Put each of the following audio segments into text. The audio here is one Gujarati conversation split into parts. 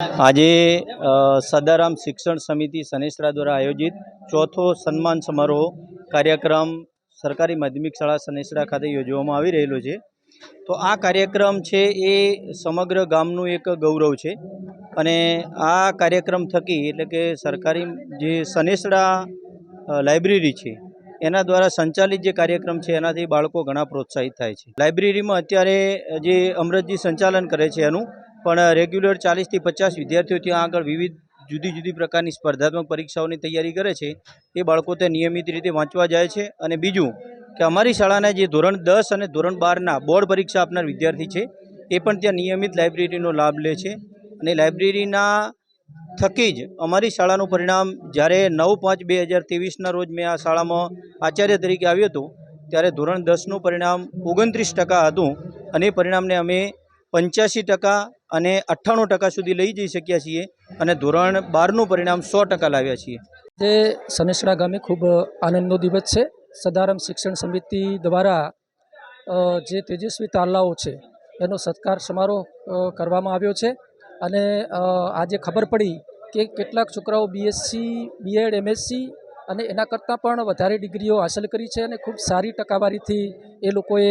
આજે સદારામ શિક્ષણ સમિતિ સનેસરા દ્વારા આયોજિત ચોથો સન્માન સમારોહ કાર્યક્રમ સરકારી માધ્યમિક શાળા સનેસરા ખાતે યોજવામાં આવી રહેલો છે. તો આ કાર્યક્રમ છે એ સમગ્ર ગામનું એક ગૌરવ છે અને આ કાર્યક્રમ થકી એટલે કે સરકારી જે સનેસરા લાઇબ્રેરી છે એના દ્વારા સંચાલિત જે કાર્યક્રમ છે એનાથી બાળકો ઘણા પ્રોત્સાહિત થાય છે. લાઇબ્રેરીમાં અત્યારે જે અમરતજી સંચાલન કરે છે એનું પણ રેગ્યુલર ચાલીસથી પચાસ વિદ્યાર્થીઓ ત્યાં આગળ વિવિધ જુદી જુદી પ્રકારની સ્પર્ધાત્મક પરીક્ષાઓની તૈયારી કરે છે. એ બાળકો તે નિયમિત રીતે વાંચવા જાય છે. અને બીજું કે અમારી શાળાના જે ધોરણ દસ અને ધોરણ બારના બોર્ડ પરીક્ષા આપનાર વિદ્યાર્થી છે, એ પણ ત્યાં નિયમિત લાઇબ્રેરીનો લાભ લે છે. અને લાઇબ્રેરીના થકી જ અમારી શાળાનું પરિણામ જ્યારે નવ પાંચ બે હજાર ત્રેવીસના રોજ મેં આ શાળામાં આચાર્ય તરીકે આવ્યો હતો, ત્યારે ધોરણ દસનું પરિણામ ઓગણત્રીસ ટકા હતું. અને એ પરિણામને અમે પંચ્યાસી ટકા અને અઠ્ઠાણું ટકા સુધી લઈ જઈ શક્યા છીએ અને ધોરણ બારનું પરિણામ સો ટકા લાવ્યા છીએ. તે સનેસડા ગામે ખૂબ આનંદનો દિવસ છે. સદારામ શિક્ષણ સમિતિ દ્વારા જે તેજસ્વી તાલાઓ છે, એનો સત્કાર સમારોહ કરવામાં આવ્યો છે. અને આજે ખબર પડી કે કેટલાક છોકરાઓ બીએસસી બીએડ એમએસસી અને એના કરતાં પણ વધારે ડિગ્રીઓ હાંસલ કરી છે અને ખૂબ સારી ટકાવારીથી એ લોકોએ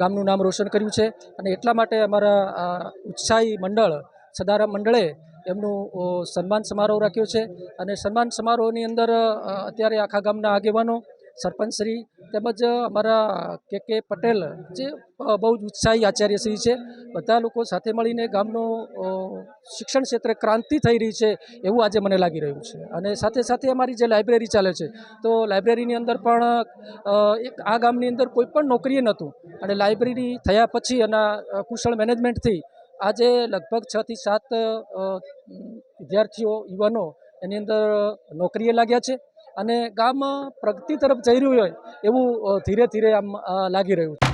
ગામનું નામ રોશન કર્યું છે અને એટલા માટે અમારા ઉત્સાહી મંડળ, સદારામ મંડળે એમનું સન્માન સમારોહ રાખ્યો છે અને સન્માન સમારોહની અંદર અત્યારે આખા ગામના આગેવાનો, સરપંચશ્રી તેમજ અમારા કે કે પટેલ જે બહુ જ ઉત્સાહી આચાર્યશ્રી છે, બધા લોકો સાથે મળીને ગામનો શિક્ષણ ક્ષેત્રે ક્રાંતિ થઈ રહી છે એવું આજે મને લાગી રહ્યું છે. અને સાથે સાથે અમારી જે લાઇબ્રેરી ચાલે છે, તો લાઇબ્રેરીની અંદર પણ એક આ ગામની અંદર કોઈ પણ નોકરીએ નહોતું. અને લાઇબ્રેરી થયા પછી એના કુશળ મેનેજમેન્ટથી આજે લગભગ છ થી સાત વિદ્યાર્થીઓ, યુવાનો એની અંદર નોકરીએ લાગ્યા છે અને ગામ પ્રગતિ તરફ જઈ રહ્યું હોય એવું ધીરે ધીરે આમ લાગી રહ્યું છે.